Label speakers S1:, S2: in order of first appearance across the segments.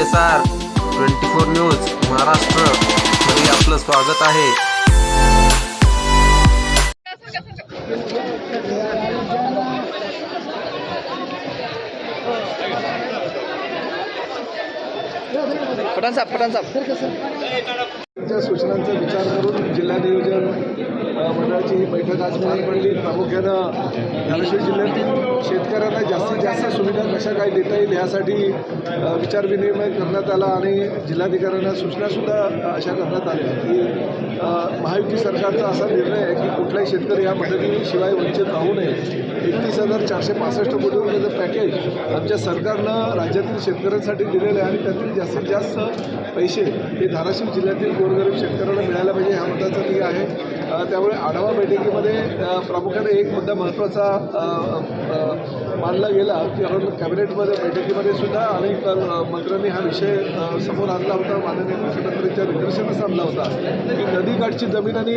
S1: S R twenty four news महाराष्ट्रमध्ये आपलं स्वागत आहे
S2: सूचनांचा विचार करून जिल्हा नियोजन मंडळाची ही बैठक आज पार पडली. प्रामुख्यानं धाराशिव जिल्ह्यातील शेतकऱ्यांना जास्तीत जास्त सुविधा कशा काय देता येईल यासाठी विचारविनिमय करण्यात आला आणि जिल्हाधिकाऱ्यांना सूचनासुद्धा अशा करण्यात आल्या की महायुती सरकारचा असा निर्णय आहे की कुठलाही शेतकरी या मदतीशिवाय वंचित राहू नये. एकतीस हजार चारशे पासष्ट कोटी रुपयाचं पॅकेज आमच्या सरकारनं राज्यातील शेतकऱ्यांसाठी दिलेलं आहे आणि त्यातील जास्तीत जास्त पैसे हे धाराशिव जिल्ह्यातील गोरगरीब शेतकऱ्यांना मिळायला पाहिजे ह्या मताचं ती आहे. त्यामुळे आढावा बैठकीमध्ये प्रामुख्याने एक मुद्दा महत्त्वाचा मानला गेला की आपण कॅबिनेटमध्ये बैठकीमध्ये सुद्धा अनेक मंत्र्यांनी हा विषय समोर आणला होता. माननीय मुख्यमंत्र्यांच्या निदर्शनास आणला होता की नदीकाठची जमीन आणि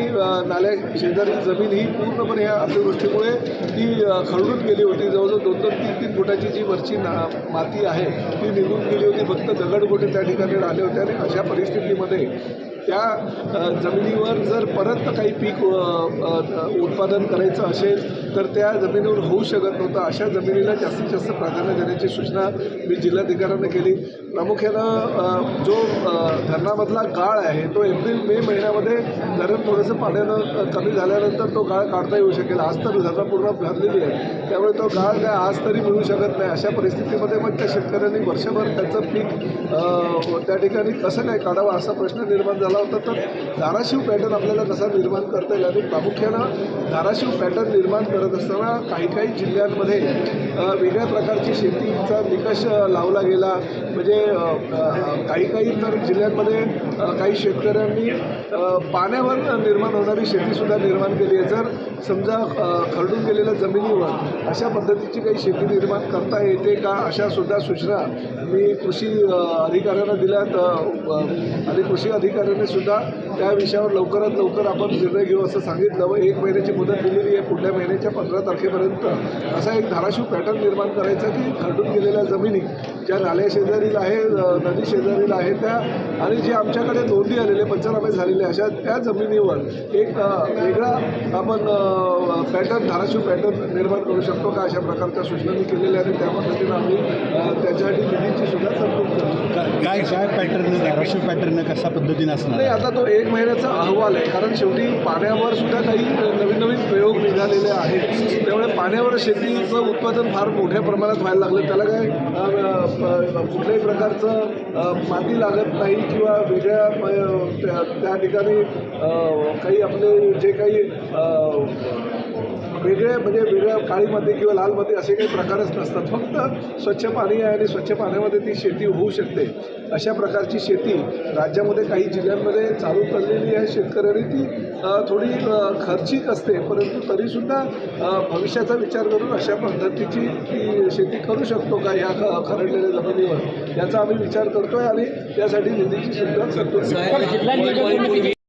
S2: नाल्या शेजारी जमीन ही पूर्णपणे ह्या अतिवृष्टीमुळे ती खरडून गेली होती. जवळजवळ दोन दोन तीन तीन फुटाची जी वरची ना माती आहे ती निघून गेली होती. फक्त दगडगोटे त्या ठिकाणी राहिले होते आणि अशा परिस्थितीमध्ये त्या जमिनीवर जर परत काही पीक उत्पादन करायचं असेल तर त्या जमिनीवर होऊ शकत नव्हतं. अशा जमिनीला जास्तीत जास्त प्राधान्य देण्याची सूचना मी जिल्हाधिकाऱ्यांना केली. प्रामुख्यानं जो धरणामधला गाळ आहे तो एप्रिल मे महिन्यामध्ये धरण थोडंसं पाण्यानं कमी झाल्यानंतर तो गाळ काढता येऊ शकेल. आज तर धरणं पूर्ण भरलेली आहे त्यामुळे तो गाळ काय आज तरी मिळू शकत नाही. अशा परिस्थितीमध्ये मग त्या शेतकऱ्यांनी वर्षभर त्याचं पीक त्या ठिकाणी कसं काय काढावं असा प्रश्न निर्माण झाला. होता. तर धाराशिव पॅटर्न आपल्याला कसा निर्माण करता येईल आणि प्रामुख्यानं धाराशिव पॅटर्न निर्माण करत असताना काही काही जिल्ह्यांमध्ये वेगळ्या प्रकारची शेतीचा निकष लावला गेला. म्हणजे काही काही तर जिल्ह्यांमध्ये काही शेतकऱ्यांनी पाण्यावर निर्माण होणारी शेतीसुद्धा निर्माण केली आहे. जर समजा खरडून गेलेल्या जमिनीवर अशा पद्धतीची काही शेती निर्माण करता येते का अशासुद्धा सूचना मी कृषी अधिकाऱ्यांना दिल्यात. आणि कृषी अधिकाऱ्यांनी सुद्धा त्या विषयावर लवकरात लवकर आपण निर्णय घेऊ असं सांगितलं व एक महिन्याची मुदत दिलेली आहे. पुढल्या महिन्याच्या पंधरा तारखेपर्यंत असा एक धाराशिव पॅटर्न निर्माण करायचा की खरडून गेलेल्या जमिनी ज्या नाल्या शेजारील आहे नदी शेजारील आहे त्या आणि जे आमच्याकडे नोंदी आलेले पंचनामे झालेले अशा त्या जमिनीवर एक वेगळा आपण पॅटर्न धाराशिव पॅटर्न निर्माण करू शकतो का अशा प्रकारच्या सूचना मी केलेल्या आणि त्या पद्धतीनं आम्ही त्याच्यासाठी निधीची सुद्धा तरतूद करतो.
S3: काय काय पॅटर्न धाराशिव पॅटर्न कशा पद्धतीने असणार?
S2: नाही आता तो एक महिन्याचा अहवाल आहे. कारण शेवटी पाण्यावर सुद्धा काही नवीन नवीन प्रयोग निघालेले आहेत. त्यामुळे पाण्यावर शेतीचं उत्पादन फार मोठ्या प्रमाणात व्हायला लागलं. त्याला काय कुठल्याही प्रकारचं माती लागत नाही किंवा वेगळ्या त्या- त्या ठिकाणी काही आपले जे काही वेगळे म्हणजे वेगळ्या काळीमध्ये किंवा लालमध्ये असे काही प्रकारच नसतात. फक्त स्वच्छ पाणी आहे आणि स्वच्छ पाण्यामध्ये ती शेती होऊ शकते. अशा प्रकारची शेती राज्यामध्ये काही जिल्ह्यांमध्ये चालू चाललेली आहे शेतकऱ्यांनी ती थोडी खर्चिक असते. परंतु तरीसुद्धा भविष्याचा विचार करून अशा पद्धतीची ती शेती करू शकतो का या ख- खरडलेल्या जमिनीवर? याचा आम्ही विचार करतोय आणि त्यासाठी निधीची सुद्धा